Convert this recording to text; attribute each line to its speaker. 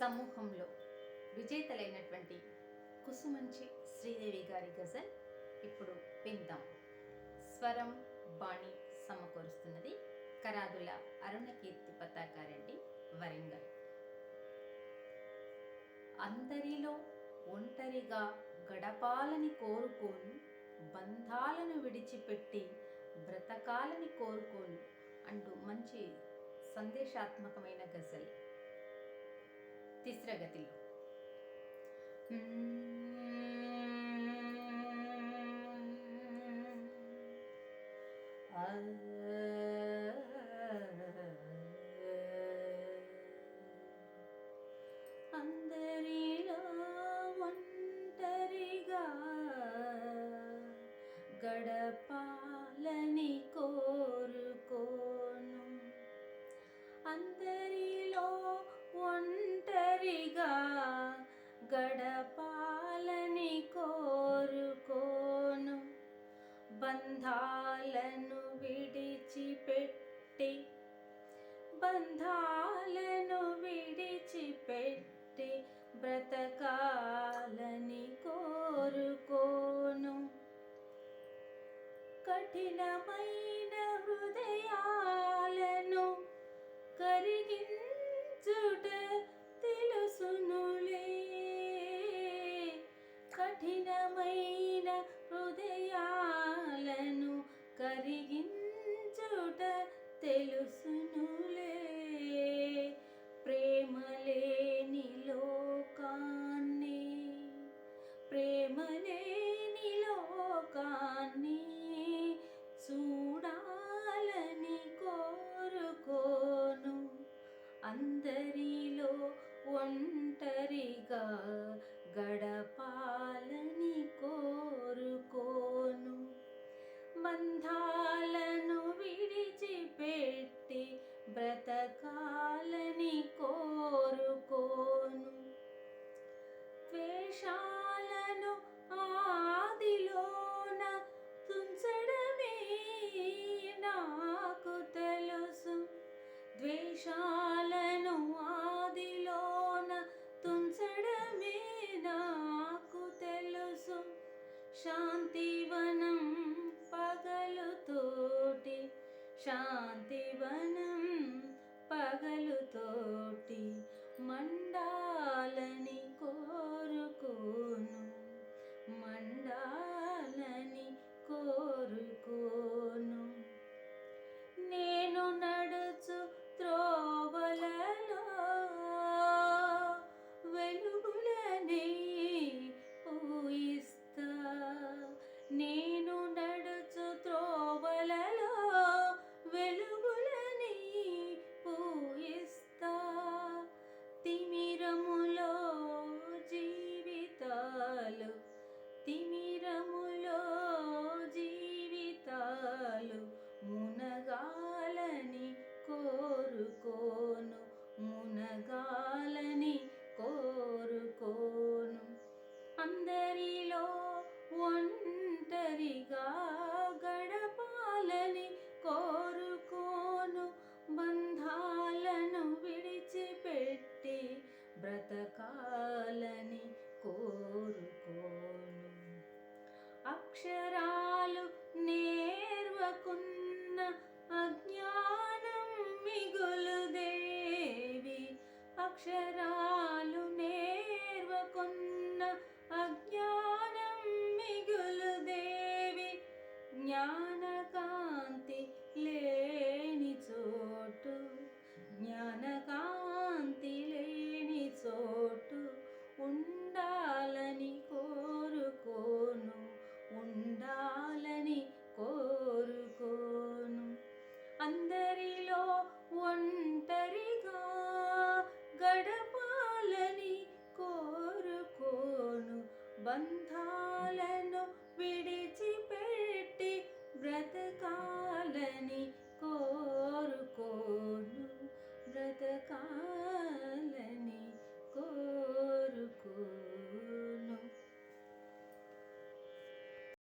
Speaker 1: సమూహంలో విజేతలైనటువంటి కుసుమంచి శ్రీదేవి గారి గజల్ ఇప్పుడు విందాం. స్వరం బాణి సమకూరుస్తున్నది కరాదుల అరుణకీర్తి పతాకారెడ్డి వరంగల్. అందరిలో ఒంటరిగా గడపాలని కోరుకోను బంధాలను విడిచిపెట్టి బ్రతకాలని కోరుకోను అంటూ మంచి సందేశాత్మకమైన గజల్. తిస్రగతిలో అందరిలో గడపాలని కోరుకోను. బంధాలను విడిచిపెట్టి బంధాలను విడిచిపెట్టి బ్రతకాలని కోరుకోను. కఠినమైన హృదయాలను కరిగించుట కరిగించుట తెలుసునులే. ప్రేమ లేని లోకాన్ని ప్రేమ లేని లోకాన్ని చూడాలని కోరుకోను. అందరిలో ఒంటరిగా శాంతివనం పగలుతోటి మండాలని కోరుకోను మండాలని కోరుకో God. బంధాలను విడిచిపెట్టి బ్రతకాలని కో